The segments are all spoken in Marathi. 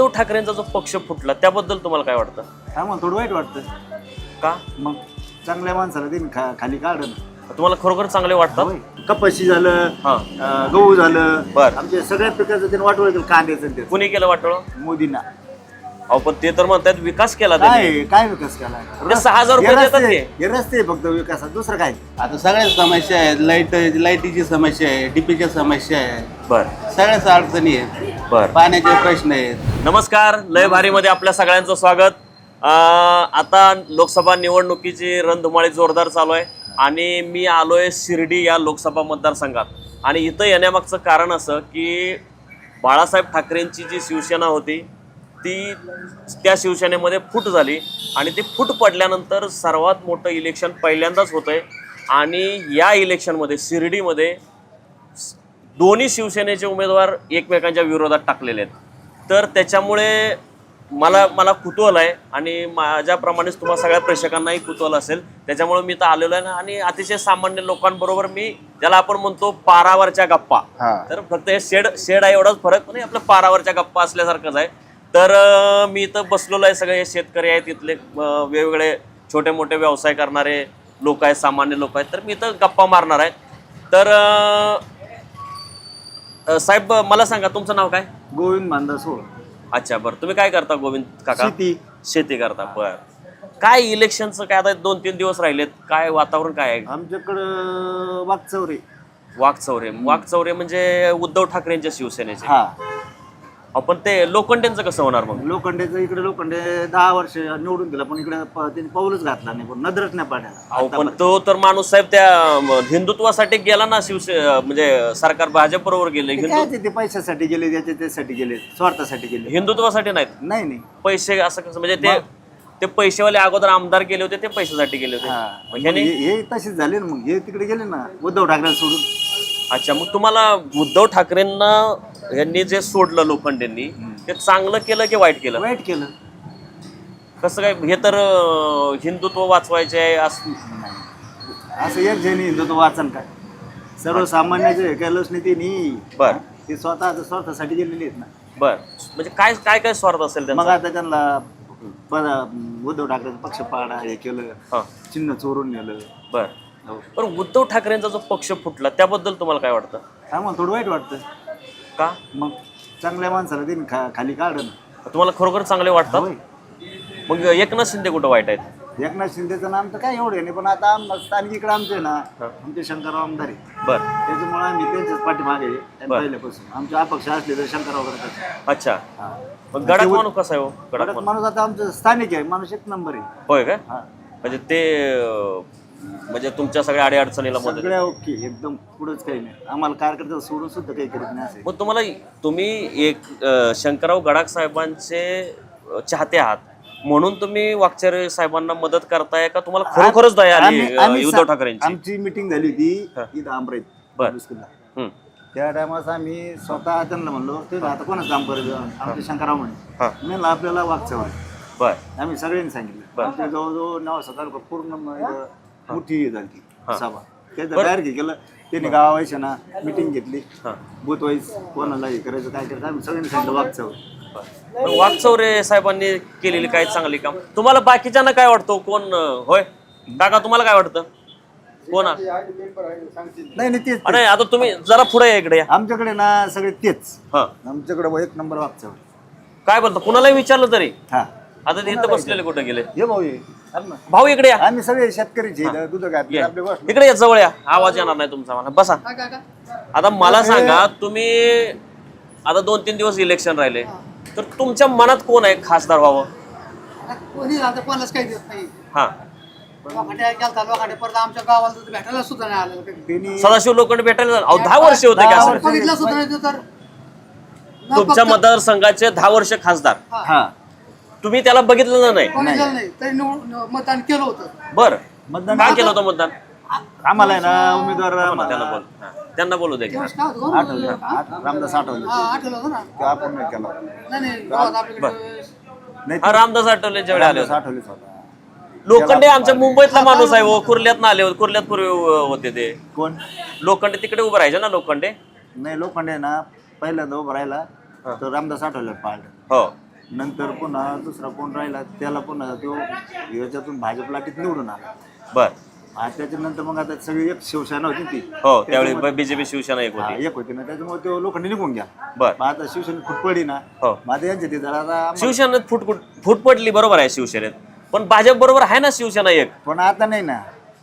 उद्धव ठाकरेंचा जो पक्ष फुटला त्याबद्दल तुम्हाला काय वाटतं? आम्हाला थोडं वाईट वाटतं. का? मग चांगल्या माणसाला देईन खा खाली काढन. तुम्हाला खरोखर चांगले वाटतात. कपाशी झालं हा. अं, गहू झालं. बर. आमच्या सगळ्या पिकाचं त्यांनी वाटवलं कांद्याचं ते कुणी केलं वाटळ? मोदींना. अहो पण ते तर म्हणतात विकास केला त्यांनी. काय काय विकास केला? ते सहा हजार रुपये हे देतात रस्ते- ते. हे रस्ते फक्त विकासात. दुसरं काय? आता सगळ्याच समस्या आहेत. लाइट लाईटीची समस्या आहे डीपीच्या समस्या आहे बर. सगळ्याच अडचणी आहेत. बर. पाण्याचे प्रश्न आहेत. नमस्कार. लय भारीमध्ये आपल्या सगळ्यांचं स्वागत. अं, आता लोकसभा निवडणुकीची रणधुमाळी जोरदार चालू आहे आणि मी आलोय शिर्डी या लोकसभा मतदारसंघात. आणि इथं येण्यामागचं कारण असं की बाळासाहेब ठाकरेंची जी शिवसेना होती ती त्या शिवसेनेमध्ये फूट झाली आणि ती फूट पडल्यानंतर सर्वात मोठं इलेक्शन पहिल्यांदाच होतंय. आणि या इलेक्शनमध्ये शिर्डीमध्ये दोन्ही शिवसेनेचे उमेदवार एकमेकांच्या विरोधात टाकलेले आहेत. तर त्याच्यामुळे मला मला कुतूहल आहे आणि माझ्याप्रमाणेच तुम्हाला सगळ्या प्रेक्षकांनाही कुतूहल असेल. त्याच्यामुळे मी तर आलेलो आहे ना आणि अतिशय सामान्य लोकांबरोबर मी ज्याला आपण म्हणतो पारावरच्या गप्पा. तर फक्त हे शेड शेड आहे एवढाच फरक हे आपल्या पारावरच्या गप्पा असल्यासारखंच आहे. तर मी इथं बसलेलो आहे. सगळे सामान्य आहेत. इथले वेगवेगळे छोटे मोठे व्यवसाय करणारे लोक आहेत सामान्य लोक आहेत. तर मी इथं गप्पा मारणार आहे. तर साहेब मला सांगा तुमचं नाव काय? गोविंद मांदा सोड अच्छा बरं. तुम्ही काय करता गोविंद काका? शेती. शेती करता बर. काय इलेक्शनचं काय आता दोन तीन दिवस राहिलेत? काय वातावरण काय आहे? आमच्याकडं वागचौरे वाघचौरे वाघचौरे म्हणजे उद्धव ठाकरेंच्या शिवसेनेचे. हा. आपण ते लोखंडेंचं कसं होणार मग? लोखंडेचं इकडे लोखंडे दहा वर्ष निवडून दिला पण इकडे प- त्यांनी पाऊलच घातला नाही पण नजरच नाही अहो पाड्या पण तो तर माणूस साहेब त्या म, हिंदुत्वासाठी गेला ना शिवसे म्हणजे सरकार भाजप बरोबर गेले ते हिंदू काय ते- ते पैशासाठी गेले त्याचे त्यासाठी गेले स्वार्थासाठी गेले. हिंदुत्वासाठी नाहीत? नाही नाही. पैसे असं कसं म्हणजे ते ते पैसेवाले अगोदर आमदार गेले होते ते पैशासाठी गेले होते. हा. मग मग ह्याने हे हे तसेच झाले ना मग हे तिकडे गेले ना उद्धव ठाकरे सोडून. अच्छा मग तुम्हाला उद्धव ठाकरेंना यांनी जे सोडलं लोखंडेंनी ते चांगलं केलं की वाईट केलं? वाईट केलं. कसं काय हे तर अं, हिंदुत्व वाचवायचे आहे असं? असं एक जणी हिंदुत्व वाचन काय? सर्वसामान्य जे केलंच नाही ते नाही बर. ते स्वतः स्वतःसाठी गेलेले आहेत ना. बर. म्हणजे काय काय काय स्वार्थ असेल मग त्यांचा आता त्यांना उद्धव ठाकरेचा पक्ष पाडा हे केलं. हा. चिन्ह चोरून नेलं. बर. पण उद्धव ठाकरेंचा जो पक्ष फुटला त्याबद्दल तुम्हाला काय वाटतं? आम्हाला थोडं वाईट वाटतं. का? मग चांगल्या माणसाला देईन खा खाली काढन. तुम्हाला खरोखर चांगले वाटतात होय. मग एकनाथ शिंदे कुठं वाईट आहेत? एकनाथ शिंदेचं नाम तर काय एवढं नाही पण आता आम स्थानिक इकडे आमचे ना आमचे शंकरराव आमदार आहे बर. त्याच्यामुळे आम्ही त्यांच्याच पाठीमागे आहे. आणि पहिल्यापासून. आमचे अपक्ष असले तर शंकरराव करतात अच्छा. मग गडात माणूस कसा आहे हो? गडात माणूस? माणूस आता आमचं स्थानिक आहे माणूस एक नंबर आहे. होय हा. म्हणजे ते अं, म्हणजे तुमच्या सगळ्या अडीअडचणीला मदत. सगळ्या ओके एकदम पुढंच काही नाही. आम्हाला कार्यकर्ता सोडून सुद्धा काही करीत नाही मग तुम्हाला तुम्ही एक अ, शंकरराव गडाख साहेबांचे अ, चाहते आहात. म्हणून तुम्ही वागचेरे साहेबांना मदत करताय का? तुम्हाला खरोखरच दया आली आम्ही- अ, आम्ही उद्धव सा- ठाकरेंची? आमची मिटिंग झाली होती इथं बर. हं. त्या टायमाला आम्ही स्वतः त्यांना म्हणलो ते आता कोणाच काम करायचं आमचे शंकरराव म्हणे. हा. मी म्हणलं आपल्याला वागचं बर. आम्ही सगळ्यांनी सांगितलं. आमच्या जवळजवळ नऊ तालुका पूर्ण मोठी हे. झाली सभा त्याचं बाहेर केलं त्यांनी गावायच्या ना मिटिंग घेतली. बूथ वाईज कोणाला हे करायचं काय करायचं आम्ही सगळ्यांनी सांगितलं वागचं मग वागचौरे साहेबांनी केलेली काय चांगली काम? तुम्हाला बाकीच्यांना काय वाटतं? कोण होय? काका तुम्हाला काय वाटतं? कोण? नाही नाही तेच नाही आता तुम्ही जरा पुढे या इकडे या. आमच्याकडे ना सगळे तेच. हा. आमच्याकडे एक नंबर वागचं काय बोलतो? कुणालाही विचारलं तरी? हा. आता ते इथं बसलेले कुठे गेले? हे भाऊ ना. भाऊ इकडे या. आम्ही सगळे शेतकरीचे इथं, दूध घातले आपले गोष्ट इकडे या जवळ या. आवाज येणार नाही तुमचा मला. बसा. आता मला सांगा तुम्ही आता दोन तीन दिवस इलेक्शन राहिले. तर तुमच्या मनात कोण आहे खासदार व्हावं? कोणी कोणालाच काही देत नाही. हा. लोखंडे गेलता लोखंडे परत आमच्या गावाला तर भेटायला सुद्धा नाही आलेलं कधी. त्यांनी सदाशिव लोखंड भेटायला अहो दहा वर्ष होते की दहा असं. वर्ष. बघितलं सुद्धा नाही तर न तुमच्या मतदारसंघाचे दहा वर्ष खासदार. हा. तुम्ही त्याला बघितलं नाही. नाही. तरी न- मतदान केलं होतं. बर. मतदान काय केलं होतं मतदान? आम्हाला आहे ना उमेदवार त्यांना बोल. हा, त्यांना बोलू दे. त्यावेळेस काय होतं. गं? आठवले आठ- रामदास आठवले हा आठवलं होतं ना. ते आपण नाही केला. नाही नाही. गावात आपल्याकडे नाही हा, रामदास आठवले वेळी आले रामदास होते. आठवलेच होता. लोखंडे आमच्या मुंबईतला माणूस आहे हो कुर्ल्यात आले होते. कुर्ल्यात पूर्वी अ, होते ते. कोण? लोखंडे तिकडे उभं राहायचे ना लोखंडे? नाही लोखंडे ना पहिल्यांदा उभं राहिला तर रामदास आठवले पाहिलं हो. नंतर पुन्हा दुसरा कोण राहिला त्याला पुन्हा तो याच्यातून भाजप लाटीत निवडून आला. बर. आणि त्याच्यानंतर मग आता सगळी एक शिवसेना होती ती. हो त्यावेळी बीजेपी शिवसेना एक हा, होती एक होती. ना त्याच्यामुळे तो लोखंडी निघून घ्या बर. मग आता शिवसेना फुट पडली ना. हो. मग आता यांच्या तिथं आता आम्हाला- शिवसेनेत फूट फूट पडली बरोबर आहे शिवसेनेत. पण भाजप बरोबर आहे ना शिवसेना एक? पण आता नाही ना.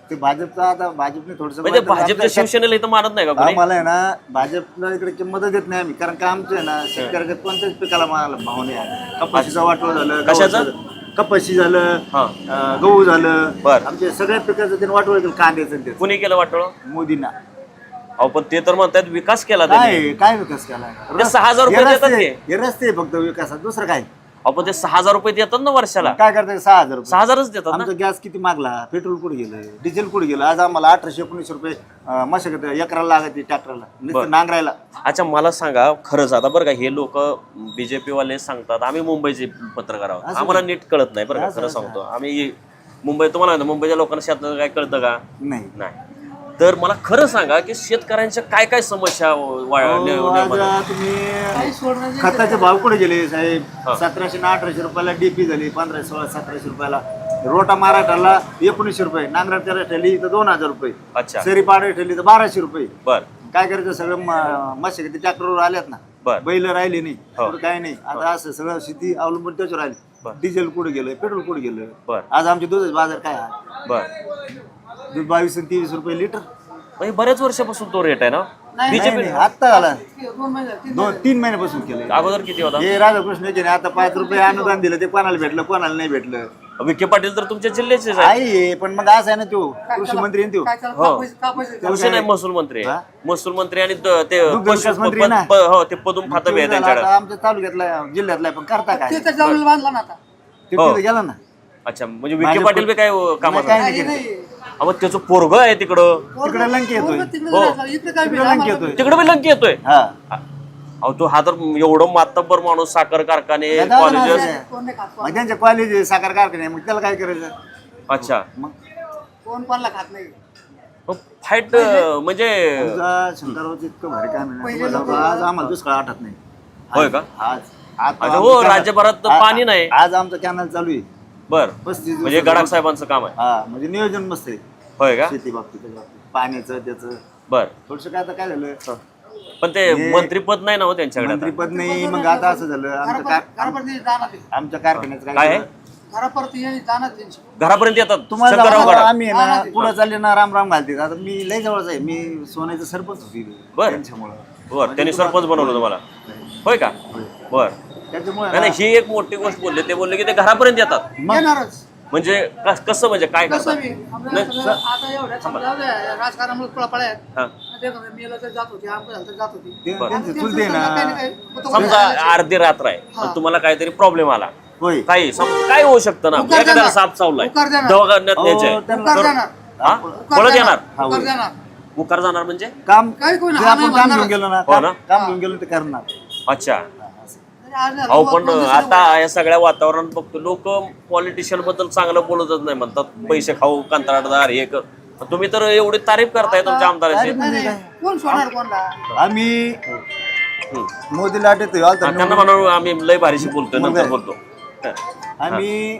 ते भाजपचं आता भाजपने थोडस म्हणजे भाजपच्या शिवसेनेला इथं मानत नाही का कोणी? आम्हाला आहे ना भाजपला इकडे किंमत देत नाही आम्ही कारण का आमचं आहे ना शेतकऱ्याच्या कोणत्याच पिकाला माल भाव नाही आहे कपाशीचं वाटोळ झालं कशाचं? गव्हाचं- कपाशी झालं हा. अं, गहू झालं. बर. आमच्या सगळ्या पिकाचं त्यांनी वाटोळ केलं कांद्याचं ते कुणी केलं वाटोळ? मोदींना. अहो पण ते तर म्हणतात विकास केला त्यांनी. काय काय विकास केला? ते सहा हजार रुपये हे देतात रस्ते- ते. हे रस्ते फक्त विकासात दुसरं काय? अहो पण ते सहा हजार रुपये देतात ना वर्षाला. काय करताय सहा हजार रुपये? सहा हजारच देतात ना? आमचा गॅस किती मागला? पेट्रोल कुठे गेलं? डिझेल कुठे गेलं? आज आम्हाला अठराशे एकोणीस रुपये अं, मशागत एकराला लागते ट्रॅक्टरला. नुसतं नांगरायला. अच्छा मला सांगा खरंच आता बरं का हे लोक बीजेपी वाले सांगतात आम्ही मुंबईचे पत्रकार आहोत. आम्हाला नीट कळत नाही बरं का खरं सांगतो. आम्ही मुंबई तुम्हाला माहिती आहे, मुंबईच्या लोकांना शेतात काय कळतं का? नाही. नाही. तर मला खरं सांगा की शेतकऱ्यांच्या काय काय समस्या वा- अहो, निर्माण आज होतात? तुम्ही खताचे भाव कुठे गेले साहेब? सतराशे ना अठराशे रुपयाला डीपी झाली पंधरा सोळा सतराशे रुपयाला. रोटा माराठाला एकोणीसशे रुपये नांगरा त्याला ठेवली इथं दोन हजार रुपये. अच्छा. सरी पाडे ठेवली तर बाराशे रुपये. बर. काय करायचं सगळं मशागती ट्रॅक्टरवर आल्यात ना. बर. बैल राहिले नाही. हो. काय नाही. आता असं सगळं शेती अवलंबून त्याच्यावर बर. राहिली डिझेल कुठे गेलं पेट्रोल कुठे गेलं? आज आमचे दुधाचे बाजार काय आहे? बर. दूध बावीस आणि तेवीस रुपये लिटर. म्हणजे बऱ्याच वर्षापासून तो रेट आहे ना? नाही, नाही, बीजेपी नाही, आत्ता झाला. दोन तीन महिन्यापासून केलं अगोदर किती होता? हे राधाकृष्ण केने आता पाच रुपये अनुदान दिलं ते कोणाला भेटलं कोणाला नाही भेटलं. विखे पाटील तर तुमच्या जिल्ह्याचेच आहे आहे पण मग असं आहे ना तो कृषी मंत्री आहे ना तो. काय हो. कृषी नाही महसूल मंत्री आहे. हा? महसूल मंत्री आणि ते दुग्ध पशु- विकास मंत्री प- ना. प- हो ते पदूम खातं बी आहे झालं त्यांच्याकडे. आता आमच्या तालुक्यातला जिल्ह्यातला आहे, पण करता काय? ते त्या जवळ बांधला ना आता. ते हो. तिथे गेला ना. अच्छा म्हणजे विखे पाटील बी काय कामात काय काही नाही नाही. अहो त्याचं पोरग आहे तिकडं. तिकडे लंके येतोय. पोरगं तिकडे हो. काय येतोय. तिकडे बी लंकी येतोय? हा. अहो तो हा तर एवढं मातब्बर माणूस साखर कारखाने कॉलेजेस मग त्यांच्या कॉलेज साखर कारखाने मग त्याला काय करायचं? अच्छा. मग? कोण कोणाला खात नाही? फाईट म्हणजे शंकररावचं इतकं भारी काम आहे ना, पहिले तुम्हाला लोकं- सांगतो, आज आम्हाला दुष्काळ आठत नाही. होय का? आज आज अच्छा, हो, राज्यभरात तर पाणी नाही. आज आमचं कॅनल चालू आहे. बर. पस्तीस म्हणजे दिवसाचं- गडाख साहेबांचं काम आहे. हा म्हणजे नियोजन मस्त आहे. होय का? शेती बाबतीत त्याच्या बाबतीत. पाण्याचं त्याचं. बर. थोडस काय आता काय झालं? पण ते मंत्रीपद नाही ना हो त्यांच्याकडे आता. मंत्रीपद नाही मग आता असं झालं. आमच्या कार घरापर्यंत जाणार ते आमच्या कारखान्याचं काय काय आहे? झालं? घरापर्यंत ये जाणार त्यांची. घरापर्यंत येतात? तुम्हाला शंकरराव जाऊ गडाख. आम्ही आहे ना पुढे चालले ना राम राम घालते. आता मी लय जवळच आहे. मी सोन्याचं सरपंच होती बर. त्यांच्यामुळं. बर त्यांनी सरपंच बनवलं तुम्हाला. होय का? बर. त्याच्यामुळे नाही नाही, ही एक मोठी गोष्ट बोलले ते बोलले की ते घरापर्यंत येतात येणारच म्हणजे कस- कसं म्हणजे काय कसं करतात बी आपल्याला सगळं आता एवढ्या समजा राजकारणामुळे पळापळ्या आहेत हा. ते कसं मेलं तर जात होती आमचं झालं तर जात होती ते- बर. त्यांचे त्यांचं चुलते समजा ना काही ना काही होतं समजा होतं. अर्धी रात्र आहे हा. पण तुम्हाला काहीतरी प्रॉब्लेम आला होय काही सम- काय होऊ शकतं ना उकार एखाद्याला देणार. साप चावलाय उकार देणार. दवाखान्यात अहो, न्यायचंय त्यांना- उकार तर- देणार हा उकार पळत देणार. येणार हा, उकार होय. देणार मुकार जाणार म्हणजे काम काही कोणी जे हा आपण नाही काम घेऊन. गेलो ना हो काम ना? काम घेऊन गेलो ते करणार अच्छा अहो पण आता या सगळ्या वातावरणात बघतो लोक पॉलिटिशियनबद्दल चांगलं बोलतच नाही म्हणतात पैसे खाऊ कंत्राटदार हे कर तुम्ही तर एवढी तारीफ करताय तुमच्या आमदाराची नाही, नाही. कोण सोडणार कोणला आम्ही. मोदी लाट येतोय हा, त्यांना म्हणून आम्ही लय भारीशी बोलतोय नंतर? बोलतो. आम्ही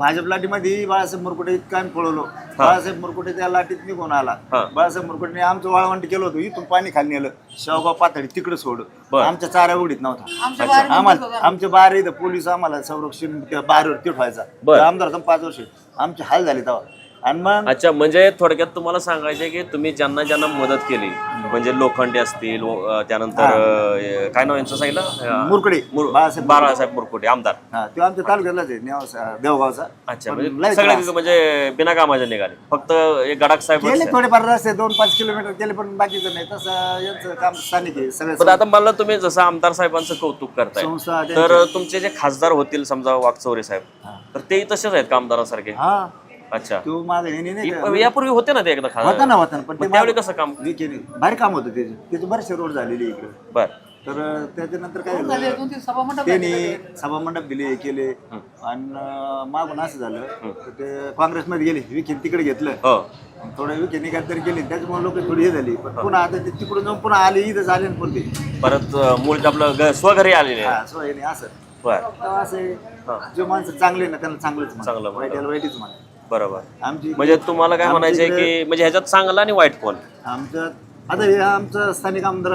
भाजप लाटीमध्ये बाळासाहेब मुरकुटे इतकं आम्ही पळवलो. बाळासाहेब मुरकुटे त्या लाटीत निघून आला. बाळासाहेब मुरकुटेने आमचं वाळवंट केलं होतं. इथून पाणी खाली नेलं. शेवगाव पातळी तिकडे सोड. आमच्या चारा उडीत नव्हता. आमच्या आम्हाला आमचे बार इथं पोलीस आम्हाला संरक्षण त्या बाहेर ठेवायचा. आमदार होता पाच वर्ष. आमचे हाल झाले तेव्हा. आणि मग? अच्छा म्हणजे थोडक्यात तुम्हाला सांगायचं की तुम्ही ज्यांना ज्यांना मदत केली म्हणजे लोखंडे असतील व- त्यानंतर काय नाव यांचं सांगितलं? मुरकुडे. मुर- बाळासाहेब बाळासाहेब मुरकुटे आमदार. हा तो आमच्या तालुक्यातलाच आहे नेवासा देवगावचा. अच्छा पण म्हणजे लय सगळे त्रास. म्हणजे बिना कामाचे निघाले. फक्त एक गडाख साहेब थोडेफार रस्ते दोन पाच किलोमीटर केले पण बाकीचं नाही. तसं यांचं काम स्थानिक आहे पण सगळं आता मला तुम्ही जसं आमदार साहेबांचं कौतुक करताय संस्था तर तुमचे जे खासदार होतील समजा वागचौरे साहेब तर तेही तसेच आहेत कामदारासारखे हा. अच्छा. तो माझा हे नाही का यापूर्वी होते ना ते एकदा होता ना खासदार होता ना पण ते मग त्यावेळी कसं काम? मी केले. भारी काम होतं त्याचे. त्याचे बरेचसे रोड झालेले इकडे. बर. तर अं, त्याच्यानंतर काय झाले झालं? दोन तीन सभा मंडप त्यांनी सभामंडप दिले हे केले. आणि अं, मागून असं झालं. तर ते काँग्रेसमध्ये गेले विखे तिकडे घेतलं. हो. थोडं विखेने काहीतरी केले त्याच्यामुळे लोक थोडी हे झाली. पण पुन्हा आता ते तिकडून जाऊन पुन्हा आले इथं आले ना पण ते परत अं, मूळ आपलं स्वघरी आलेले आहेत. हा, असं हे नाही, असं. बर. तेव्हा असं. आहे, जे माणसं चांगले ना त्यांना चांगलंच म्हणा. चांगलं म्हणा. वाईटाला वाईटच म्हणा बरोबर आमची म्हणजे तुम्हाला काय म्हणायचंय की म्हणजे ह्याच्यात चांगला आणि वाईट कोण आमच्या आता हे आमचं स्थानिक आमदार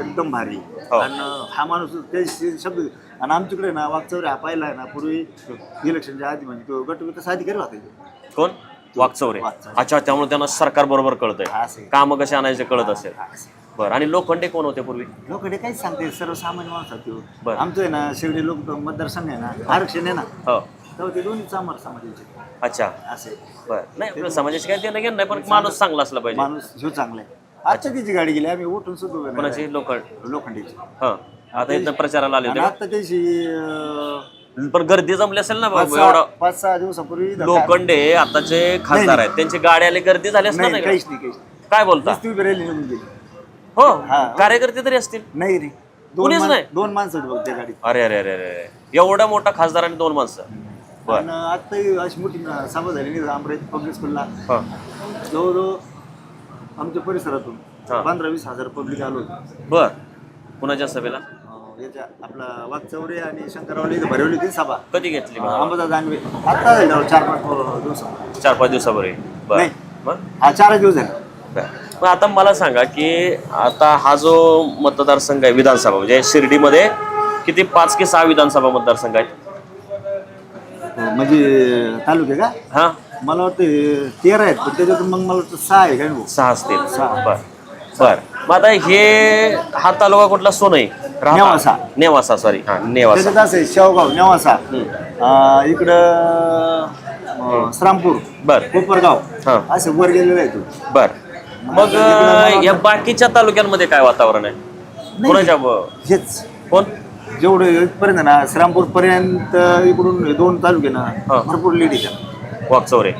एकदम भारी हो. आणि हा माणूस ते शब्द आणि आमच्याकडे ना वागचौरे हा पाहिला आहे ना पूर्वी इलेक्शनच्या आधी म्हणजे तो गट विकास अधिकारी होता इथे. कोण वाकचौरे वाकचौरे. अच्छा त्यामुळे त्यांना सरकार बरोबर कळतंय असं आहे. काम कसे आणायचे कळत असेल बरं आणि लोखंडे कोण होते पूर्वी हे काहीच सांगते सर्वसामान्य माणूस. बरं. आमचं आहे ना शिर्डी लोक मतदारसंघ आहे ना आरक्षण आहे ना हो तेव्हा ते दोन्ही चामर समाजाचे अच्छा. असे. बरं. नाही आपल्या समाजाची काय देणं घेणं नाही पण माणूस चांगला असला पाहिजे. माणूस ह्यो चांगला आहे. आजच्या त्याची गाडी गेली आम्ही उठून सुद्धा उभे नाही कोणाची लोखंड. राहिलो. लोखंडीची. हा. आता इथं प्रचाराला आले आणि होते आता त्याची? पण गर्दी जमली असेल ना बाबा सहा एवढा? पाच सहा दिवसापूर्वी इथं लोखंडे आताचे खासदार आहेत. त्यांची गाडी आली गर्दी झाली असणार नाही नाही काहीच का? नाही काहीच नाही. काय बोलता? नुसती उभी राहिली निघून गेली. हो हा. कार्यकर्ते तरी असतील. नाही रे. दोन कुणीच माण- नाही? दोन माणसं होती बघ त्या गाडीत. अरे अरे अरे अरे अरे. एवढा मोठा खासदार आणि दोन माणसं. बर. आणि आता अशी मोठी सभा झाली नाही अमरावती पब्लिक स्कूलला हा. जवळजवळ आमच्या परिसरातून हा. पंधरा वीस हजार पब्लिक आलो होतो. बर. कुणाच्या सभेला? अं, याच्या आपला वागचौरे आणि शंकररावली इथं भरवली होती सभा. कधी घेतली? अंबादास दानवे. आता झाली चार पाच दिवस चार पाच दिवसापूर्वी. बर. नाही. मग हा चारच दिवस झाले. बर. मग आता मला सांगा की आता हा जो मतदारसंघ आहे विधानसभा म्हणजे शिर्डीमध्ये किती पाच की सहा विधानसभा मतदारसंघ आहेत? म्हणजे तालुके का? हा. मला वाटतं तेरा आहेत पण त्याच्यातून मग मला वाटतं सहा आहे काय भाऊ? सहा असतील. सहा. बर. बर. मग आता हे हा तालुका कुठला? सोनई. राहता? नेवासा. नेवासा सॉरी हा नेवासा. त्याच्यात असं आहे शेवगाव नेवासा. अं, इकडं अं, श्रामपूर. बर. कोपरगाव. हा. असे वर गेलेले आहे तू. बर. मग अं, या बाकीच्या तालुक्यांमध्ये काय वातावरण आहे? कोणाच्या ब- हेच. कोण? जेवढे इथपर्यंत ना श्रामपूर पर्यंत इकडून दोन तालुके ना हा. भरपूर लेडीज वाकचौरे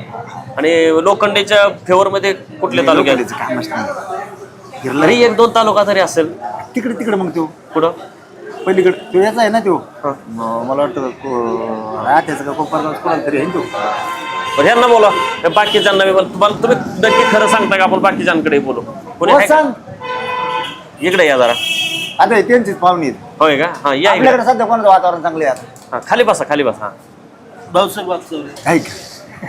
आणि लोखंडेच्या फेवर मध्ये कुठले तालुके आहेत कामच नाही तरी एक दोन तालुका तरी असेल. तिकडे तिकडे मग तो. कुठं? पलीकडे. तो याचा आहे ना तो. हा. म- मला वाटतं को- राहत्याचा का कोपरगाव कोणाला तरी आहे ना तो. बरं ह्यांना बोला हे बाकीच्यांना मी बोल- तुम्हाला तुम्ही नक्की खरं सांगता का? आपण बाकीच्यांकडे बोलू. कोणी हो, आहे का? सांग. इकडे या जरा. आता हे त्यांचीच पाहुणी आहेत. होय का हा या इकडे आपल्याकडे सध्या कोणाचं वातावरण चांगलं आहे आता हा, खाली बसा खाली बसा भाऊसाहेब वागचौरे ऐक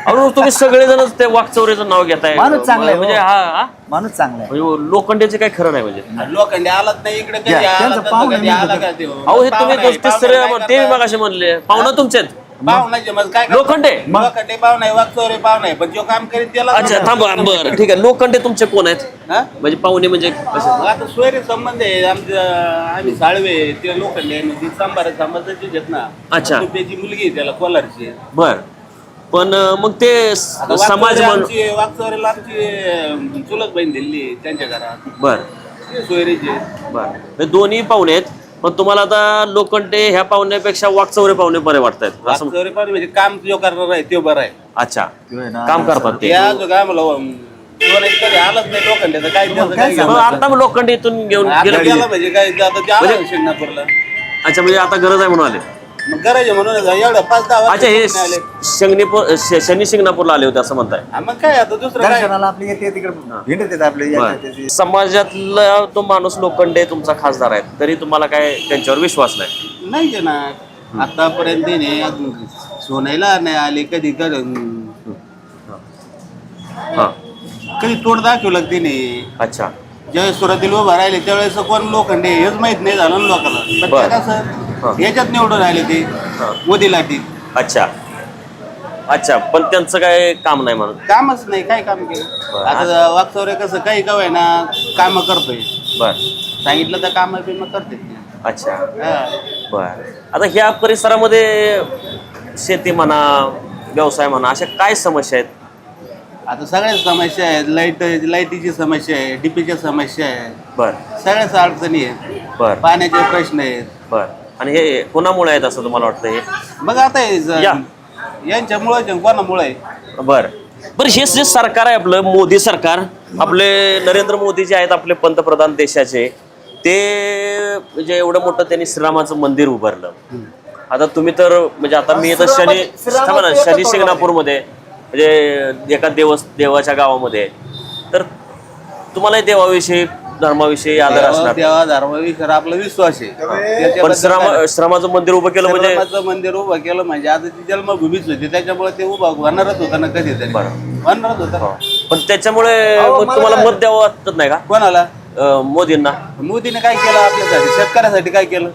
अहो तुम्ही सगळेजणच ते वाकचौरेचं नाव घेताय माणूस चांगला आहे, म्हणजे हो. हा हा? माणूस चांगला आहे म्हणजे लोखंडेचे काही खरं नाही म्हणजे लोखंडे आलाच नाही इकडे कधी या, आला त्यांचं तर पाहुणे कधी आला त्यो? अहो हे तुम्ही पाहुणे- गोष्टी पाहुणे सरळ काय ते मी करतात? मगाशी म्हणले पाहुणा तुमचे आहेत. मग काय? लोखंडे. लोखंडे पाहुणे वागचौरे पाहुणे पण जो काम करीत त्याला अच्छा थांबा बरं ठीक आहे. लोखंडे तुमचे कोण आहेत? हा? म्हणजे पाहुणे म्हणजे कसे? मग आता सोयरे संबंध आहे. आमच्या आम्ही साळवे ते लोखंडे आहे, ती सांबार समाजाची आहेत ना. अच्छा. त्याची मुलगी आहे त्याला कोलारची बर. पण अं, मग ते स- समाज वागचौरे म्हणून आमची वागचौरेला आमची अं, चुलत बहीण दिली त्यांच्या घरात. बर. ते सोयरेचे. बर. हे दोन्ही पाहुणे आहेत. पण तुम्हाला आता लोखंडे ह्या पाहुण्यापेक्षा वाकचौरे पाहुणे बरे वाटतात असं वागचौरे पाहुणे म्हणजे काम जो करणार आहे तो बरा आहे. अच्छा. काम करतात ते. जो काय मला आलंच नाही काय त्याचं काय काय मग घेणार? आता मग लोखंडे इथून घेऊन गेलं गेला म्हणजे काय आता ते आला शिंगणापूरला. अच्छा म्हणजे आता गरज आहे म्हणून आले. मग करायचे म्हणून एवढं पाच दहा अच्छा हे नाही आले. शंगणीपूर शनी शिंगणापूरला आले होते असं म्हणताय. हा, मग काय आता दुसरं काय? दर्शनाला आपली येते तिकडे येते आपले. समाजातला तो माणूस लोखंडे तुमचा खासदार आहे. तरी तुम्हाला काय त्यांच्यावर विश्वास नाही? नाही जे ना. आतापर्यंत अजून सोनायला नाही आले कधी कधी हा. कधी तोड दाखवलं त्याने? अच्छा. ज्यावेळेस सुरुवातीला उभा राहिले त्यावेळेस कोण लोखंडे? हेच माहीत नाही झालं ना लोकांना. पण बर. ते. कसं याच्यात निवडून राहिले ते. मोदी लाटी अच्छा. अच्छा पण त्यांचं काय काम नाही म्हणून? कामच नाही काय काम केलं. आता वागचौरे कसं काही का ना काम करतोय. बर. सांगितलं तर काम बिम करते अच्छा. बर. आता ह्या परिसरामध्ये शेती म्हणा व्यवसाय म्हणा अशा काय समस्या आहेत? आता सगळ्याच समस्या आहेत. लाइट लाईटीची समस्या आहे डीपीच्या समस्या आहे बर. सगळ्याच अडचणी आहेत. बर. पाण्याचे प्रश्न आहेत. बर. आणि हे कोणामुळे आहेत असं तुम्हाला वाटतं हे मग आता हे ज- या. यांच्यामुळे कोणामुळे आहे? बर. बरं हे जे सरकार आहे आपलं मोदी सरकार आपले नरेंद्र मोदी जे आहेत आपले पंतप्रधान देशाचे ते म्हणजे एवढं मोठं त्यांनी श्रीरामाचं मंदिर उभारलं. आता तुम्ही तर म्हणजे आता मी तर शनी थांबा ना, शनी शिंगणापूरमध्ये म्हणजे एका देवस देवाच्या गावामध्ये. तर तुम्हाला देवाविषयी धर्माविषयी आदर असणार. तेव्हा धर्माविषयी आपला विश्वास आहे. पण श्रम? श्रमाचं मंदिर उभं केलं म्हणजे मंदिर उभं केलं म्हणजे आता ती जन्मभूमीच होती. त्याच्यामुळे ते उभं होणारच होतं ना कधीतरी. होणारच होतं. पण त्याच्यामुळे तुम्हाला मत द्यावं वाटत नाही का? कोणाला? मोदींना. मोदीने काय केलं आपल्यासाठी? शेतकऱ्यासाठी काय केलं?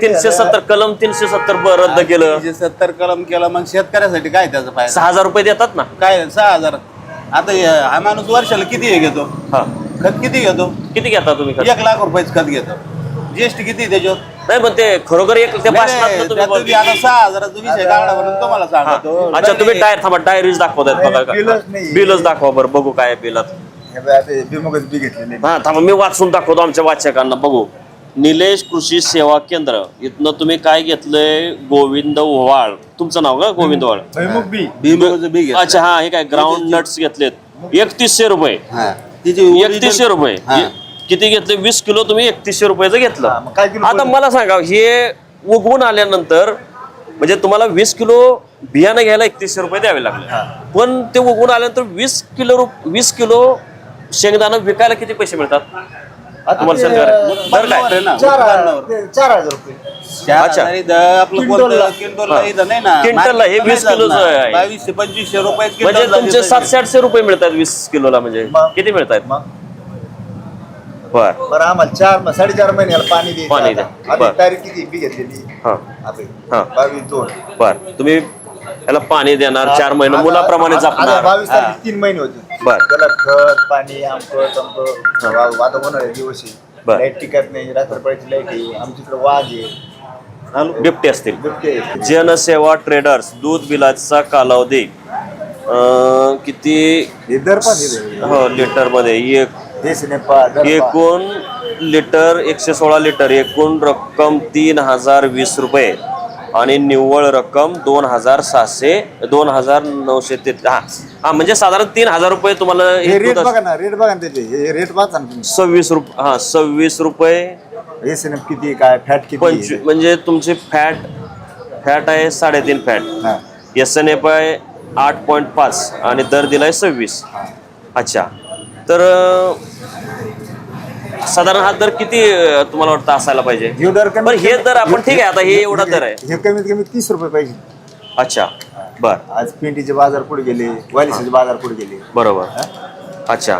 तीनशे सत्तर कलम तीनशे सत्तर रद्द केलं. तीनशे सत्तर कलम केलं मग शेतकऱ्यासाठी काय त्याचा फायदा? सहा हजार रुपये देतात ना. काय सहा हजार? आता हे- हा माणूस वर्षाला किती हे घेतो? हा. खत किती घेतो? किती घेता तुम्ही खर्च? एक लाख रुपयाचं खत घेतो. जीएसटी किती आहे त्याच्यावर? नाही पण ते खरोखर एक नाही, भाषणात नाही, तुम्ही त्यात तुम्ही बोलता. आता सहा हजाराचा विषय काढला म्हणून तुम्हाला सांगतो. अच्छा तुम्ही टायर थांबा डायरीज दाखवतायत नाही, बिलच बघा नाही. बिलच दाखवा बरं बघू काय आहे बिलात भीमुखच बी घेतलेले. हा थांबा मी वाचून दाखवतो आमच्या वाचकांना बघू. निलेश कृषी सेवा केंद्र. इथनं तुम्ही काय घेतलंय? गोविंद ओवाळ. तुमचं नाव का? गोविंद ओवाळ? भैमुख बी भीमकोचं बी घेतलं. अच्छा हा हे काय ग्राउंड नट्स घेतलेत. एकतीसशे रुपये. हा. तिची original- एकतीसशे रुपये. हा. हे- किती घेतले? वीस किलो तुम्ही एकतीसशे रुपयाचं घेतलं. मग काय किलो आता? मला सांगा हे उगवून आल्यानंतर म्हणजे तुम्हाला वीस किलो बियाणं घ्यायला एकतीसशे रुपये द्यावे लागले. पण ते उगवून आल्यानंतर वीस किलो रुप- वीस किलो शेंगदाणा विकायला किती पैसे मिळतात? तुम्हाला? दर काय? चार हजार रुपये. चार अच्छा. हजार इथं आपलं क्विंटलला. कोणतं क्विंटलला इथं नाही ना. क्विंटलला हे 20 नाही किलोचं. आहे. बावीसशे पंचवीसशे रुपये म्हणजे तुमचे सातशे आठशे रुपये मिळतात वीस किलोला म्हणजे. मग? किती मिळतात? मग? बर. बरं आम्हाला चार म- साडेचार महिन्याला पाणी द्यायचं पाणी आता. द्या. आम्ही बरं. तारीख किती? बी घेतलेली. हा. आपली हा. बावीस दोन. बर. तुम्ही याला पाणी देणार चार महिने आता- मुलाप्रमाणे आता- जपणार. बावीस तारीख तीन महिने होते. बर. त्याला खत पाणी आमकं तमकं वा- आता होणार दिवस बर. आहे लाइट टिकत नाही रात्रपाळीची लाइट आहे आमच्याकडे वाघ आहे बिबटे असतील बिबटे आहे. जनसेवा ट्रेडर्स दूध बिलाचा कालावधी अं, किती हे दर पण दिले. हो लिटरमध्ये एक देश नेपाळ. एकूण लिटर एकशे सोळा लिटर एकूण रक्कम तीन हजार वीस रुपये आणि निव्वळ रक्कम दोन हजार सहाशे दोन हजार नऊशे ते हा. हा म्हणजे साधारण तीन हजार रुपये तुम्हाला हे हे रेट दूध बघा ना रेट बघा ना त्याचे. हे रेट वाचा ना तुम्ही. सव्वीस रुपये हा सव्वीस रुपये. एस एन एफ किती काय फॅट किती आहे? म्हणजे तुमचे फॅट फॅट आहे साडेतीन फॅट हा. एस एन एफ आहे आठ पॉईंट पाच आणि दर दिलाय सव्वीस. अच्छा. तर अं, साधारण हा दर किती अं, तुम्हाला वाटतं असायला पाहिजे? हे दर कमी- बरं हे दर आपण ठीक आहे आता हे एवढा दर आहे. हे कमीत कमी तीस रुपये पाहिजे अच्छा बर. आज पिंटीचे बाजार पुढे गेले वालिसाचे बाजार पुढे गेले? बरोबर. अच्छा.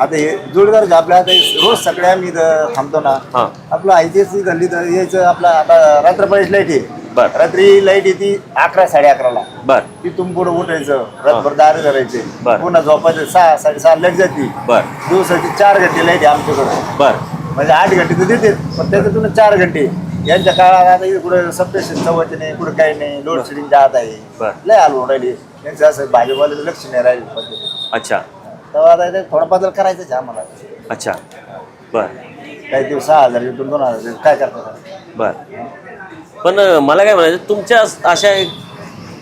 आता हे जोडीदार जे आपल्या आता हे रोज सगळे आम्ही इथं थांबतो ना. हा. आपलं आयटीएस गल्ली यायचं आपलं आता रात्रपाळीची लाइट आहे. बर. रात्री लाइट येते अकरा साडे अकराला. बर. तिथून पुढे उठायचं रातभर दारे धरायचे. बर. पुन्हा झोपायचं सहा साडेसहा लाइट जाते. बर. दिवसाची चार घंटे लाइट आहे आमच्याकडे. बर. म्हणजे आठ घंटे तर देते पण त्याच्यातून चार घंटे. यांच्या काळात आता इथे कुठे सबस्टेशन चवत नाही कुठे काही नाही लोड शेडिंगच्या आत आहे. बर. लय आलो राहिली. त्यांचं असं भाजीपाल्याचं लक्ष नाही राहिलं पद्धती अच्छा. तेव्हा आता थोडा बदल करायचाच आहे आम्हाला. अच्छा. बर. काही दिवस सहा हजार दोन हजार काय करतात? बर. पण मला काय म्हणायचं तुमच्या अशा एक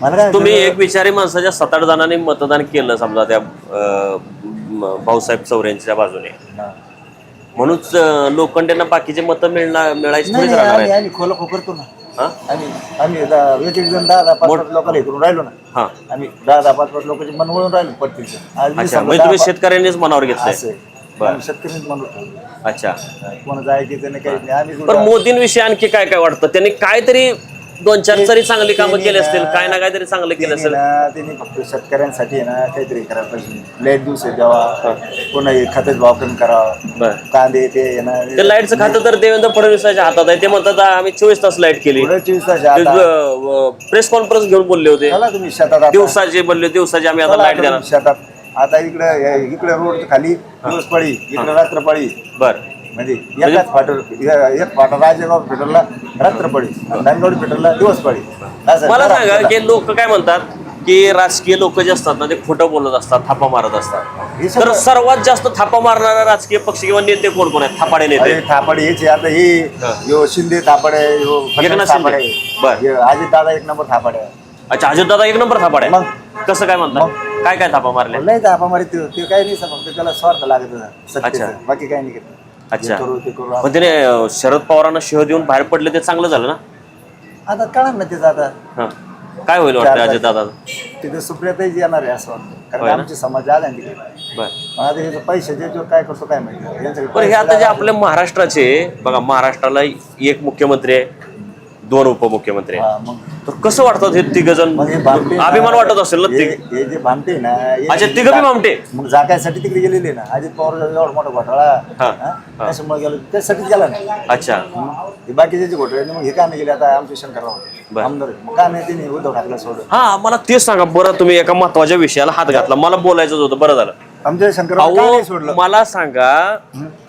मला काय तुम्ही एक विचारी माणसाच्या सात आठ जणांनी मतदान केलं समजा त्या अं, भाऊसाहेब चौऱ्यांच्या बाजूने. हा. म्हणूनच अं, लोखंडेंना बाकीचे मतं मिळणार मिळायची नाही थोडीच नाही, राहणार आम्ही खोला करतो ना. हा? आम्ही आम्ही दा- एक एक जण दहा दहा पाच पाच लोकांना हे करून राहिलो ना. हा. आम्ही दहा दहा पाच पाच लोकांचे मन वळून राहिलो प्रत्येक आज मी अच्छा समजा म्हणजे दहा तुम्ही पा- शेतकऱ्यांनीच मनावर असं आहे. बर. अच्छा. कोणाचं ऐकायचं नाही काही नाही आम्ही पण सुद्धा- मोदींविषयी आणखी काय काय वाटतं? त्यांनी काहीतरी दोन चार तरी चांगली कामं केली असतील काय ना काहीतरी चांगलं केलं त्यांनी असेल. ना त्यांनी फक्त शेतकऱ्यांसाठी आहे ना काहीतरी करायला पाहिजे. लाइट दिवस द्यावा पुन्हा हे खताचा भाव कमी करावा बर. कांदे ते आहे ना ते लाईटचं खातं तर देवेंद्र फडणवीसाच्या हातात आहे. ते म्हणतात आम्ही चोवीस तास लाइट केली. पुढे चोवीस तास आता प्रेस कॉन्फरन्स घेऊन बोलले होते. चला तुम्ही शेतात आता. दिवसाचे बोलले दिवसाचे आम्ही आता चला लाइट देणार. शेतात. आता इकडे इकडे रोड खाली दिवस पडी इकडे रात्र पडी बर. म्हणजे एकाच फाटर एक फाटा राजेगाव फिटरला रात्र पडी नांदगाव फिटरला दिवस असं मला सांगा. की लोक काय म्हणतात की राजकीय लोक जे असतात ना ते खोटं बोलत असतात थापा मारत असतात. तर सर्वात जास्त थापा मारणारा राजकीय पक्ष किंवा नेते कोण कोण आहेत? थापाडे नेते. थापाडे हेच. आता हे यो शिंदे थापाडे एकनाथ शिंदे. बर. अजित दादा एक नंबर थापाडे. अच्छा अजित दादा एक नंबर थापाडे. मग? कसं काय म्हणतात? काय काय थापा मारले? लय थापा मारी ते ते काही नाही फक्त त्याला स्वार्थ लागत होता अच्छा. सत्तेचं बाकी काही नाही करत. अच्छा. हे करू ते करू. पण त्याने अं, शरद पवारांना शह देऊन बाहेर पडले ते चांगलं झालं ना? आता कळा ना त्याचं आता हा. काय होईल वाटतं अजित दादा तिथे सुप्रियाताईच येणार आहे असं वाटतं. कारण होय ना? आमचे समाज आला ना तिकडे बर आता हे पैसे देतो काय करतो काय माहिती. यांच्याकडे पण हे पैसे आता जे. आपल्या महाराष्ट्राचे बघा महाराष्ट्राला एक मुख्यमंत्री आहे दोन उपमुख्यमंत्री आहे हा, मग तर कसं वाटतात हे तिघ जण हे भामटे ना- अभिमान वाटत असेल ना हे तिघ हे जे भामटे ना हे- अच्छा, तिघं बी भामटे? मग जागायसाठी तिकडे गेलेले ना अजित पवार एवढा मोठा घोटाळा हा, हा? हा. त्याच्यामुळे गेलो त्यासाठीच गेला ना अच्छा हे बाकीचे जे घोटाळे मग हे का नाही गेले आता आमचे शंकरराव बरं. आमदार आहे. मग का नाही त्यांनी उद्धव ठाकरे सोडलं हा मला तेच सांगा बरं तुम्ही एका महत्त्वाच्या विषयाला हात घातला मला बोलायचं होतं बरं झालं आमच्या शंकरराव का नाही सोडलं. अहो मला सांगा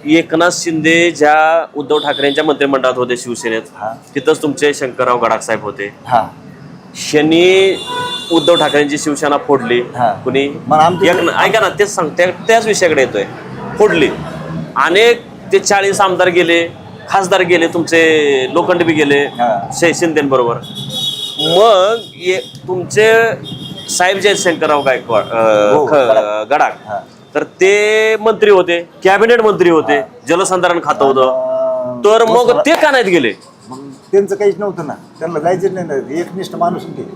एकनाथ शिंदे ज्या उद्धव ठाकरेंच्या मंत्रिमंडळात होते शिवसेनेत. तिथंच तुमचे शंकरराव गडाख साहेब होते. हा. शनी उद्धव ठाकरेंची शिवसेना फोडली. हा. कुणी? मग आमचे- एक ऐका ना तेच सांग त्या- त्याच विषयाकडे येतोय. फोडली. अनेक ते चाळीस आमदार गेले खासदार गेले तुमचे लोखंड बी गेले हा. शे शिंदेबरोबर. मग ये- तुमचे साहेब जे आहेत शंकरराव गायकवाड हो, गडाख. तर ते मंत्री होते कॅबिनेट मंत्री होते जलसंधारण खातं होतं. तर मग ते का नाहीत गेले? त्यांचं काहीच नव्हतं ना. त्यांना जायचं नाही ना. एकनिष्ठ माणूस होते.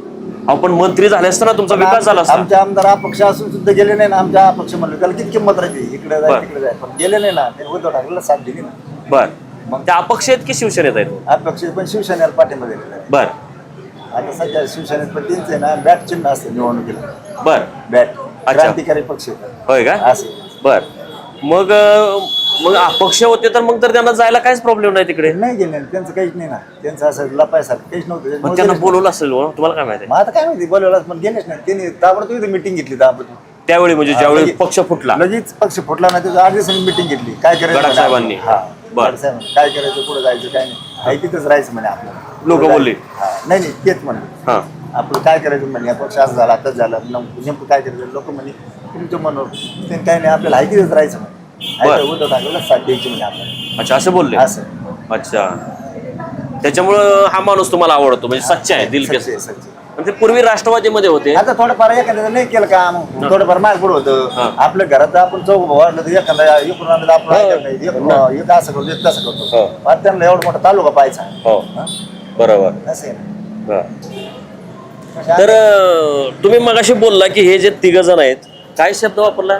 आपण मंत्री झाले असताना तुमचा विकास झाला असता. आमचे आमदार अपक्ष असून सुद्धा गेले नाही ना. आमच्या अपक्ष म्हणलं त्याला किती किंमत राहते? इकडे बरं. जाय तिकडे जाय पण गेले नाही ना. त्यांनी उद्धव ठाकरेला साथ दिली ना. बर. मग त्या अपक्ष आहेत की शिवसेनेत आहेत? अपक्ष पण शिवसेनेला पाठिंबा दिलेला आहे. बर. आता सध्या शिवसेनेत पण त्यांचं आहे ना बॅट चिन्ह असतं निवडणुकीला. बर. बॅट. अच्छा. क्रांतिकारी पक्ष होय का? असे. बर. मग अं, मग अपक्ष होते तर मग तर त्यांना जायला काहीच प्रॉब्लेम नाही तिकडे? नाही गेले त्यांचं काहीच नाही ना. त्यांचं असं लपायसारखं काहीच नव्हतं. मग त्यांना बोलवलं असेल हो, तुम्हाला काय माहिती? नाही. मग आता काय माहिती बोलवलं पण गेलेच नाही. त्यांनी ताबडतोब मिटिंग घेतली ताबडतोब. त्यावेळी म्हणजे ज्यावेळी लगेच- पक्ष फुटला. लगेच पक्ष फुटला ना त्याचं आठ दिवसांनी मिटिंग घेतली. काय करायचं गडाख म्हणे साहेबांनी. आपण? हा. बरं. गडाख साहेबांनी. काय करायचं पुढे जायचं काय नाही. तिथंच राहायचं म्हणे आपलं. लोकं बोलली? हा. नाही नाही तेच म्हणे. हा. आपलं काय करायचं म्हणे आपण असं झालं आताच झालं नेम- नेमकं काय करायचं? लोक म्हणे तुमच्या मनोर ते काय नाही आपल्याला आहे तिथंच राहायचं म्हणे. बरं. उद्धव ठाकरेला साथ द्यायची म्हणे आपल्याला. अच्छा असं बोलले? असं. अच्छा. त्याच्यामुळं हा माणूस तुम्हाला आवडतो म्हणजे सच्चा आहे दिल के सच्चे, सच्चे. ते पूर्वी राष्ट्रवादीमध्ये होते. आता थोडंफार एखाद्याचं नाही केलं काम. थोडंफार माग पुढं होतं. आपल्या घरात आपण चौक वाटलं तर एखादा इकडून आणलं तर आपण ऐकत नाही. एक- एक असं करतो एक तसं हो. करतो आता त्यांना एवढा मोठा तालुका पाहायचा. हो. हा? बरोबर. असं आहे ना. तर तुम्ही मगाशी बोलला की हे जे तिघ जण आहेत काय शब्द वापरला?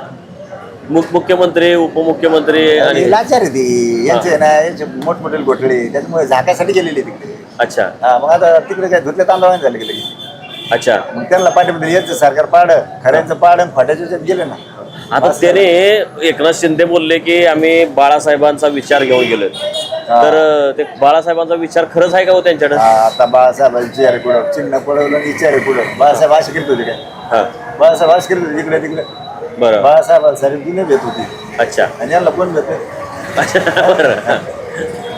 मुख मुख्यमंत्री उपमुख्यमंत्री आणि लाचार आहे ती. यांचे ना यांचे मोठमोठे घोटळे त्याच्यामुळे झाकासाठी गेलेले तिकडे अच्छा. हा मग आता तिकडे काय धुतल्या तांदळाने झाले गेले अच्छा. मग त्यांना पाठीमध्ये यांचं सरकार पाड खऱ्यांचं पाड आणि फाट्याच्या गेले ना. आता त्याने एकनाथ शिंदे बोलले की आम्ही बाळासाहेबांचा विचार घेऊन गेलोय. तर ते बाळासाहेबांचा विचार खरंच आहे का हो त्यांच्याकडे? आता बाळासाहेबांची चेहरे पुढं चिन्ह पडवलं चेहरे पुढं. बाळासाहेब असे केले होते काय? हा. बाळासाहेब असे केले होते इकडे तिकडे. बरं. बाळासाहेब सारी जुने भेट होती. अच्छा. आणि यांना कोण भेटते अच्छा बरं.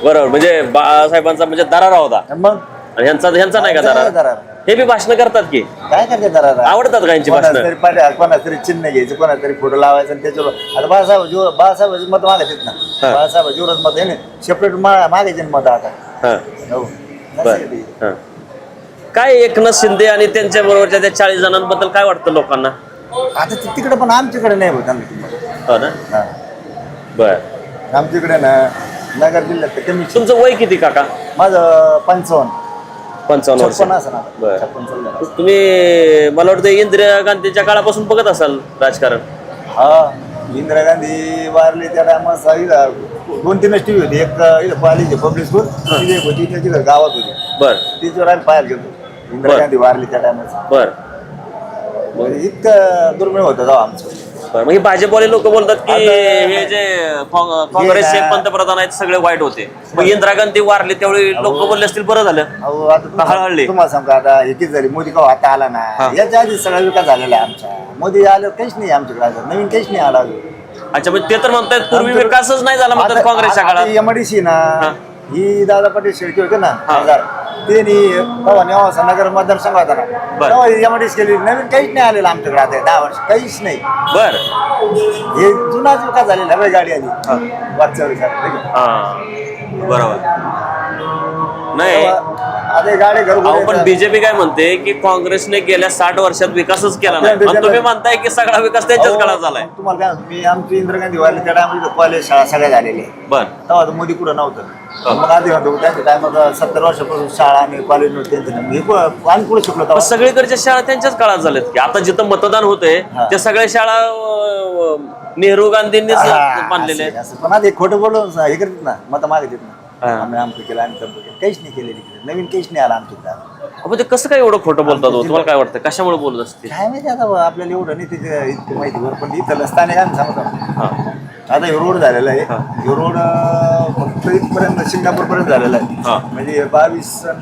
बरोबर म्हणजे बाळासाहेबांचा म्हणजे दरारा होता. मग? ह्यांचा ह्यांचा नाही का दरारा? हे बी भाषण करतात की. काय करते आवडतात का यांची कोणाला भाषणं? तरी पाड्या कोणाला तरी चिन्ह घ्यायचं कोणाला तरी फोटो लावायचं आणि त्याच्यावर आता बाळासाहेब जीव बाळासाहेबाची मत मागायचे ना. हा. बाळासाहेब जीवराज मत आहे ना सेपरेट मागायचे मत आता. हा. हो. बर. ते. हा. काय एकनाथ शिंदे आणि त्यांच्या बरोबरच्या त्या चाळीस जणांबद्दल काय वाटतं लोकांना? आता ते तिकडे पण आमच्याकडे नाही होत. हो ना. बर. आमच्याकडे ना नगर जिल्ह्यात तर कमी. तुमचं वय किती काका? माझं पंचावन्न. पंचावन्न वर्ष. छप्पन असं ना बर. छप्पन ना. तुम्ही मला वाटतं इंदिरा गांधीच्या काळापासून बघत असाल राजकारण. हा इंदिरा गांधी वारली त्या टायमाला दोन तीनच टीव्ही होती. एक इथं कॉलेज पब्लिक स्कूल तिथे एक होती त्याची गावात होती. बर. तिच्यावर आम्ही पाहायला गेलो इंदिरा बरं. गांधी वारली त्या टायमाला बर. इतकं दुर्मिळ होतं जाऊ आमचं. बर मग हे भाजपवाले लोक बोलतात की हे जे काँ- काँग्रेसचे पंतप्रधान आहेत सगळे वाईट होते मग इंदिरा गांधी वारले त्यावेळी लोक बोलले असतील बरं झालं अहो आता तुम्हाला- हळहळली. तुम्हाला सांगतो आता हे किती झाली मोदी का आता आला ना हा. याच्या आधी सगळा विकास झालेला आहे आमचा मोदी आल्यावर काहीच नाही आमच्याकडे नवीन काहीच नाही आला अजून. अच्छा म्हणजे ते तर म्हणतात पूर्वी विकासच नाही झाला म्हणतात काँग्रेसच्या काळात एमआयडीसी ना हा. ही दादा पाटील शेळके होते ना हा. आमदार त्यांनी तेव्हा नेवासा नगर मतदारसंघ होता ना बरं. तेव्हा एमआयडीसी केली. नवीन काहीच नाही आलेलं आमच्याकडे आता दहा वर्ष. काहीच नाही. बर. हे जुनाच विकास झालेला आहे गाडी आली वर्षात. हा. बरोबर. नाही हे गाडी अहो पण. बीजेपी काय म्हणते की काँग्रेसने गेल्या साठ वर्षात विकासच केला नाही आणि तुम्ही म्हणताय की सगळा विकास त्यांच्याच काळात झालाय तुम्हाला काय मी आमची इंदिरा गांधी वाले त्या टायमाला कॉलेज शाळा सगळ्या झालेल्या बर तेव्हा तर मोदी कुठं नव्हतं मग आधी म्हणतो त्यांच्या टायमात सत्तर वर्षापासून शाळा आणि कॉलेज नव्हते. हे आम्ही शिकलो पण सगळीकडच्या शाळा त्यांच्याच काळात झाल्यात की आता जिथं मतदान होते हा. त्या सगळ्या शाळा नेहरू गांधींनीच हा, बांधलेल्या आहेत. पण हे खोटं बोलून हे करतात ना मत मागत येत हा. ना आम्ही आमचं केलं आम्ही तमकं केलं. काहीच नाही केलं तिकडे. नवीन काहीच नाही आलं आमच्या अहो, ते कसं काय एवढं खोटं बोलतात हो? तुम्हाला काय वाटतं? कशामुळे बोलत असते काय माहिती आता आपल्याला एवढं नाही त्याच्या इतकं माहिती बरं पण इथं स्थानिक आम्ही सांगतो हा. आता हे रोड झालेला आहे. हे. रोड अं, फक्त इथपर्यंत सिंगापूर पर्यंत झालेला हा. आहे म्हणजे बावीस अन्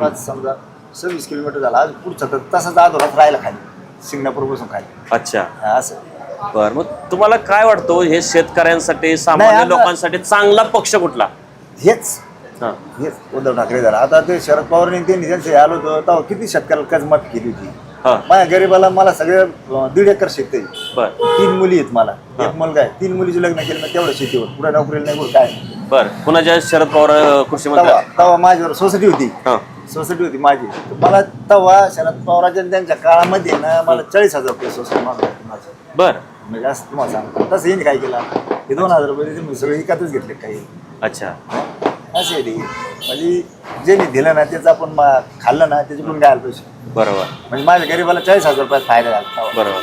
पाच समजा सव्वीस किलोमीटर झाला. आज पुढचा तर तसाच आधोरात राहिला खाली. सिंगापूरपासून खाली. अच्छा. हा, असं. बर मग तुम्हाला काय वाटतं हो, हे शेतकऱ्यांसाठी सामान्य नाही, आता- लोकांसाठी चांगला पक्ष कुठला? हेच. हा. हेच उद्धव ठाकरे झाला. आता ते शरद पवारांनी त्यांनी त्यांचे आलो होतो तेव्हा किती शेतकऱ्याला माफी केली होती. हा. माझ्या गरीबाला मला सगळे अं, दीड एकर शेत आहे. बर. तीन मुली आहेत मला. एक मुलगा आहे. तीन मुलीचे लग्न केलं मी तेवढं शेतीवर. पुढे नोकरीला नाही कुठं काय नाही. बर. कुणाच्या शरद पवार अं, कृषी मंत्री? तेव्हा तेव्हा माझ्यावर सोसायटी होती. हा. सोसायटी होती माझी. तर मला तेव्हा शरद पवारांच्या आणि त्यांच्या काळामध्ये ना मला चाळीस हजार रुपये सोसायटी मागत होती माझं. बर. म्हणजे असं तुम्हाला सांगतो. तसं येईन काय केलं? हे दोन हजार रुपये मी सगळे विकतच घेतले काही. अच्छा असे आहे ते. म्हणजे ज्यांनी दिलं ना त्याचं आपण मा- खाल्लं ना त्याचे पण काय पैसे बरोबर म्हणजे माझ्या गरीबाला चाळीस हजार रुपयात फायदा झाला. बरोबर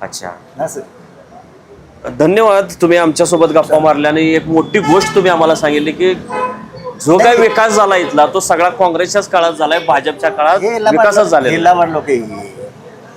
अच्छा असं धन्यवाद तुम्ही आमच्यासोबत गप्पा मारल्या आणि एक मोठी गोष्ट तुम्ही आम्हाला सांगितली की जो काय विकास झाला इथला तो सगळा काँग्रेसच्याच काळात झालाय भाजपच्या काळात हे विकासच लबाड झालेला हे लबाड लोक आहे.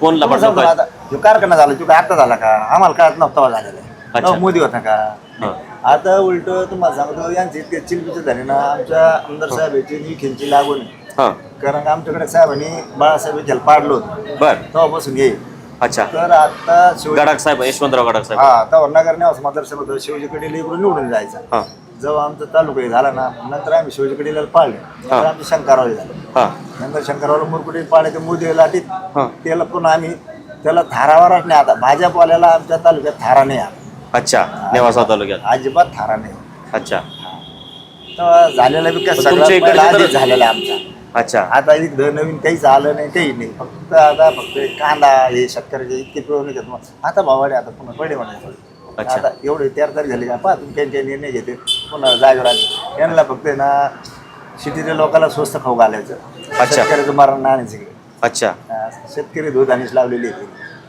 कोण लबाड आता जो कारखाना झाला तो काय आता झाला का आम्हाला काळात नव्हता झालेला आहे. अच्छा. तेव्हा मोदी होता का हा. आता उलट तुम्हाला सांगतो यांचे इतके झाले ना आमच्या आमदार साहेबांची निखिलची लागून. आहे. हा. कारण का आमच्याकडे साहेबांनी बाळासाहेब विखेल पाडलं होतं. बर. तेव्हापासून ये अच्छा. तर आता शिवजी गडाख साहेब यशवंतराव गडाख साहेब. हा तेव्हा नगर न्यास मतदारसंघ होतं शिवजीकडे इकडून निवडून जायचं. हा. जेव्हा आमचं तालुका हे झाला ना नंतर आम्ही शिवजीकडे पाळले नंतर आमचे शंकरराव झाले. हा. नंतर शंकरराव मुरकुटे पाण्याचे मोदी लाटीत. हा. त्याला पुन्हा आम्ही त्याला थारावरच नाही. आता भाजपवाल्याला आमच्या तालुक्यात थारा नाही आला. अच्छा नेवासा तालुक्यात. अजिबात थारा नाही. अच्छा. झालेला विकास पण सगळ्यात तुमच्या पहिला इकडचे तर- आधीच झालेला आमचा. अच्छा. आता इथं नवीन काहीच आलं नाही काही नाही. फक्त आता फक्त कांदा हे शेतकऱ्याचे इतके पिळून घेत मग आता भावाडे आता पुन्हा पडे म्हणायचं. अच्छा. आता एवढे तयार तरी झाले का? पहा तुम्ही त्यांचे निर्णय घेते. पुन्हा जागेवर आले. यांना फक्त ना सिटीच्या लोकांना स्वस्त खाऊ घालायचं. अच्छा. शेतकऱ्याचं मरण आणायचं. इकडे. अच्छा. हा, शेतकरी दूध आणीच लावलेली आहे.